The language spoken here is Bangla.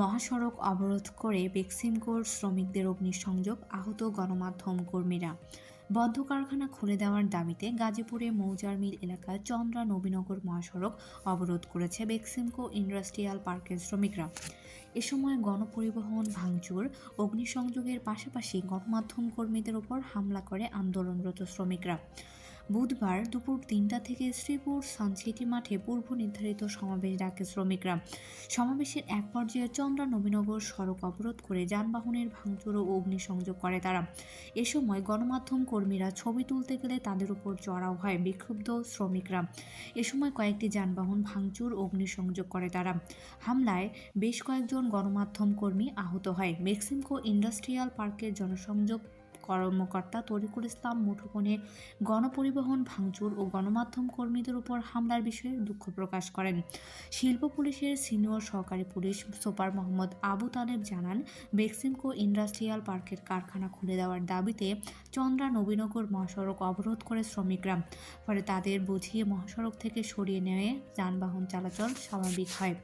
মহাসড়ক অবরোধ করে বেক্সিমকোর শ্রমিকদের অগ্নিসংযোগ, আহত গণমাধ্যম কর্মীরা। বদ্ধ কারখানা খুলে দেওয়ার দাবিতে গাজীপুরে মৌজার মিল এলাকায় চন্দ্রা নবীনগর মহাসড়ক অবরোধ করেছে বেক্সিমকো ইন্ডাস্ট্রিয়াল পার্কের শ্রমিকরা। এ সময় গণপরিবহন ভাঙচুর, অগ্নিসংযোগের পাশাপাশি গণমাধ্যম কর্মীদের ওপর হামলা করে আন্দোলনরত শ্রমিকরা। বুধবার দুপুর তিনটা থেকে শ্রীপুর সানসিটি মাঠে পূর্ব নির্ধারিত সমাবেশ ডাকে শ্রমিকরা। সমাবেশের এক পর্যায়ে চন্দ্রা নবীনগর সড়ক অবরোধ করে যানবাহনের ভাঙচুর ও অগ্নিসংযোগ করে তারা। এ সময় গণমাধ্যম কর্মীরা ছবি তুলতে গেলে তাদের উপর চড়াও হয় বিক্ষুব্ধ শ্রমিকরা। এ সময় কয়েকটি যানবাহন ভাঙচুর, অগ্নিসংযোগ করে তারা। হামলায় বেশ কয়েকজন গণমাধ্যম কর্মী আহত হয়। মেক্সিমকো ইন্ডাস্ট্রিয়াল পার্কের জনসংযোগ কর্মকর্তা তরিকুল ইসলাম মুঠোফোনে গণপরিবহন, ভাঙচুর ও গণমাধ্যম কর্মীদের উপর হামলার বিষয়ে দুঃখ প্রকাশ করেন। শিল্প পুলিশের সিনিয়র সহকারী পুলিশ সুপার মোহাম্মদ আবু তালেব জানান বেক্সিমকো ইন্ডাস্ট্রিয়াল পার্কের কারখানা খুলে দেওয়ার দাবিতে চন্দ্রা নবীনগর মহাসড়ক অবরোধ করে শ্রমিকরা। ফলে তাদের বুঝিয়ে মহাসড়ক থেকে সরিয়ে নেওয়ে যানবাহন চলাচল স্বাভাবিক হয়।